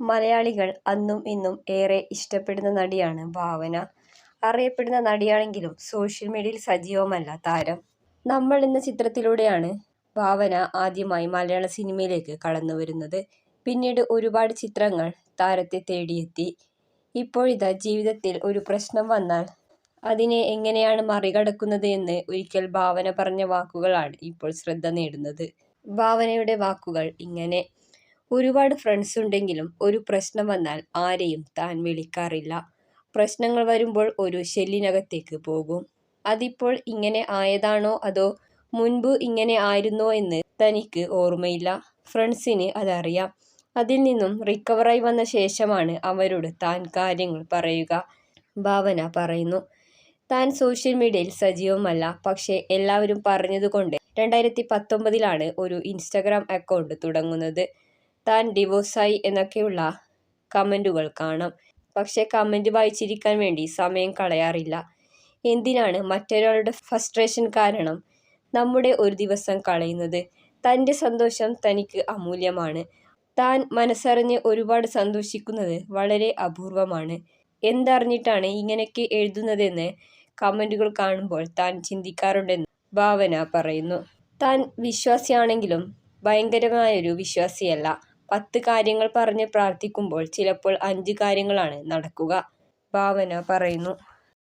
മലയാളികൾ അന്നും ഇന്നും ഏറെ ഇഷ്ടപ്പെടുന്ന നടിയാണ് ഭാവന. അറിയപ്പെടുന്ന നടിയാണെങ്കിലും സോഷ്യൽ മീഡിയയിൽ സജീവമല്ല താരം. നമ്മൾ എന്ന ചിത്രത്തിലൂടെയാണ് ഭാവന ആദ്യമായി മലയാള സിനിമയിലേക്ക് കടന്നു വരുന്നത് പിന്നീട് ഒരുപാട് ചിത്രങ്ങൾ താരത്തെ തേടിയെത്തി. ഇപ്പോഴിതാ ജീവിതത്തിൽ ഒരു പ്രശ്നം വന്നാൽ അതിനെ എങ്ങനെയാണ് മറികടക്കുന്നത് എന്ന് ഒരിക്കൽ ഭാവന പറഞ്ഞ വാക്കുകളാണ് ഇപ്പോൾ ശ്രദ്ധ നേടുന്നത്. ഭാവനയുടെ വാക്കുകൾ ഇങ്ങനെ. ഒരുപാട് ഫ്രണ്ട്സ് ഉണ്ടെങ്കിലും ഒരു പ്രശ്നം വന്നാൽ ആരെയും താൻ വിളിക്കാറില്ല. പ്രശ്നങ്ങൾ വരുമ്പോൾ ഒരു ഷെല്ലിനകത്തേക്ക് പോകും. അതിപ്പോൾ ഇങ്ങനെ ആയതാണോ അതോ മുൻപ് ഇങ്ങനെ ആയിരുന്നോ എന്ന് തനിക്ക് ഓർമ്മയില്ല. ഫ്രണ്ട്സിന് അതറിയാം. അതിൽ നിന്നും റിക്കവറായി വന്ന ശേഷമാണ് അവരോട് താൻ കാര്യങ്ങൾ പറയുക. ഭാവന പറയുന്നു. താൻ സോഷ്യൽ മീഡിയയിൽ സജീവമല്ല. പക്ഷേ എല്ലാവരും പറഞ്ഞതുകൊണ്ട് രണ്ടായിരത്തി പത്തൊമ്പതിലാണ് ഒരു ഇൻസ്റ്റഗ്രാം അക്കൗണ്ട് തുടങ്ങുന്നത്. താൻ ഡിവോഴ്സായി എന്നൊക്കെയുള്ള കമന്റുകൾ കാണാം. പക്ഷേ കമന്റ് വായിച്ചിരിക്കാൻ വേണ്ടി സമയം കളയാറില്ല. എന്തിനാണ് മറ്റൊരാളുടെ ഫ്രസ്ട്രേഷൻ കാരണം നമ്മുടെ ഒരു ദിവസം കളയുന്നത്. തന്റെ സന്തോഷം തനിക്ക് അമൂല്യമാണ്. താൻ മനസ്സറിഞ്ഞ് ഒരുപാട് സന്തോഷിക്കുന്നത് വളരെ അപൂർവമാണ്. എന്തറിഞ്ഞിട്ടാണ് ഇങ്ങനെയൊക്കെ എഴുതുന്നതെന്ന് കമന്റുകൾ കാണുമ്പോൾ താൻ ചിന്തിക്കാറുണ്ടെന്ന് ഭാവന പറയുന്നു. താൻ വിശ്വാസിയാണെങ്കിലും ഭയങ്കരമായൊരു വിശ്വാസിയല്ല. പത്ത് കാര്യങ്ങൾ പറഞ്ഞ് പ്രാർത്ഥിക്കുമ്പോൾ ചിലപ്പോൾ അഞ്ച് കാര്യങ്ങളാണ് നടക്കുക. ഭാവന പറയുന്നു.